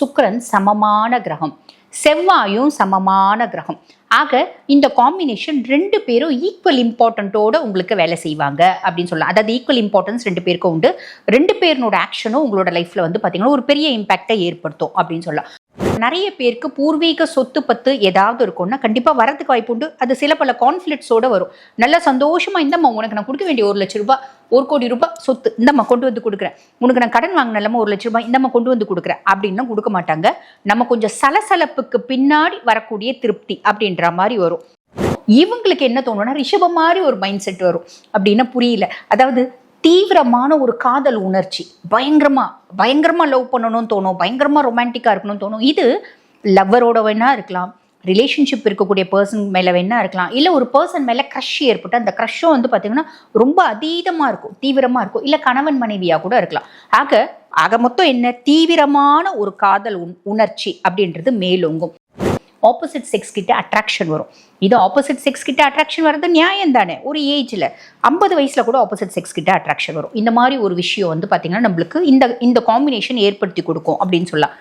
சுக்கரன் சமமான கிரகம். செவ்வாயும் சமமான கிரகம். ஆக இந்த காம்பினேஷன் ரெண்டு பேரும் ஈக்குவல் இம்பார்ட்டண்ட்டோட உங்களுக்கு வேலை செய்வாங்க அப்படின்னு சொல்லலாம். அதாவது ஈக்குவல் இம்பார்ட்டன்ஸ் ரெண்டு பேருக்கும் உண்டு. ரெண்டு பேருனோட ஆக்ஷனும் உங்களோட லைஃப்ல வந்து பார்த்தீங்கன்னா ஒரு பெரிய இம்பாக்டை ஏற்படுத்தும் அப்படின்னு சொல்லலாம். நிறைய பேருக்கு பூர்வீக சொத்து பத்து ஏதாவது இருக்கும்னா கண்டிப்பா வரதுக்கு வாய்ப்பு உண்டு. அது சில பல கான்ஃபிளிக்ஸோட வரும். நல்ல சந்தோஷமா இந்த உனக்கு நான் கொடுக்க வேண்டிய ஒரு லட்ச ரூபாய். ஒரு கோடி ரூபாய் சொத்து இந்தம்மா கொண்டு வந்து கொடுக்குறேன். உனக்கு நான் கடன் வாங்கினலாம ஒரு லட்ச ரூபாய் இந்தம்மா கொண்டு வந்து கொடுக்குறேன். அப்படின்னா கொடுக்க மாட்டாங்க. நம்ம கொஞ்சம் சலசலப்புக்கு பின்னாடி வரக்கூடிய திருப்தி அப்படின்ற மாதிரி வரும். இவங்களுக்கு என்ன தோணும்னா ரிஷபம் மாதிரி ஒரு மைண்ட் செட் வரும். அப்படின்னா புரியல. அதாவது தீவிரமான ஒரு காதல் உணர்ச்சி. பயங்கரமா பயங்கரமா லவ் பண்ணணும்னு தோணும். பயங்கரமா ரொமான்டிக்கா இருக்கணும்னு தோணும். இது லவ்வரோட வேணா இருக்கலாம். ரிலேஷன்ஷிப் இருக்கக்கூடிய பர்சன் மேலே வேணா இருக்கலாம். இல்லை ஒரு பர்சன் மேலே க்ரஷ் ஏற்பட்டு அந்த க்ரஷ்ஷும் வந்து பார்த்தீங்கன்னா ரொம்ப அதீதமாக இருக்கும் தீவிரமாக இருக்கும். இல்லை கணவன் மனைவியாக கூட இருக்கலாம். ஆக ஆக மொத்தம் என்ன? தீவிரமான ஒரு காதல் உண் உணர்ச்சி அப்படின்றது மேலோங்கும். ஆப்போசிட் செக்ஸ் கிட்ட அட்ராக்ஷன் வரும். இது ஆப்போசிட் செக்ஸ் கிட்ட அட்ராக்ஷன் வர்றது நியாயம் தானே? ஒரு ஏஜில் ஐம்பது வயசில் கூட ஆப்போசிட் செக்ஸ் கிட்ட அட்ராக்ஷன் வரும். இந்த மாதிரி ஒரு விஷயம் வந்து பார்த்தீங்கன்னா நம்மளுக்கு இந்த இந்த காம்பினேஷன் ஏற்படுத்தி கொடுக்கும் அப்படின்னு சொல்லலாம்.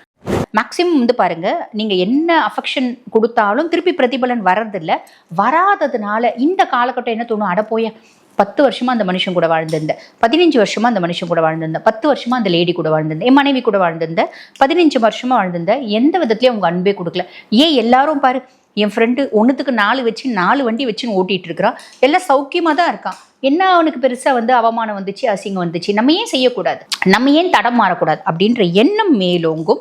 மேக்ஸிமம் வந்து பாருங்க நீங்க என்ன அஃபெக்ஷன் கொடுத்தாலும் திருப்பி பிரதிபலன் வர்றதில்ல. வராததுனால இந்த காலகட்டம் என்ன தோணும்? அட போய பத்து வருஷமா அந்த மனுஷன் கூட வாழ்ந்திருந்தேன் பதினஞ்சு வருஷமா அந்த மனுஷன் கூட வாழ்ந்திருந்தேன் பத்து வருஷமா அந்த லேடி கூட வாழ்ந்திருந்தேன் என் மனைவி கூட வாழ்ந்திருந்தேன் பதினஞ்சு வருஷமா வாழ்ந்திருந்தேன் எந்த விதத்துலயும் அவங்க அன்பே கொடுக்கல. ஏன் எல்லாரும் பாரு என் ஃப்ரெண்டு ஒன்றுத்துக்கு நாலு வச்சு நாலு வண்டி வச்சுன்னு ஓட்டிட்டு இருக்கிறான் எல்லாம் சௌக்கியமாக தான் இருக்கான் என்ன அவனுக்கு பெருசாக வந்து அவமானம் வந்துச்சு அசிங்கம் வந்துச்சு? நம்ம ஏன் செய்யக்கூடாது? நம்ம ஏன் தடம் மாறக்கூடாது? அப்படின்ற எண்ணம் மேலோங்கும்.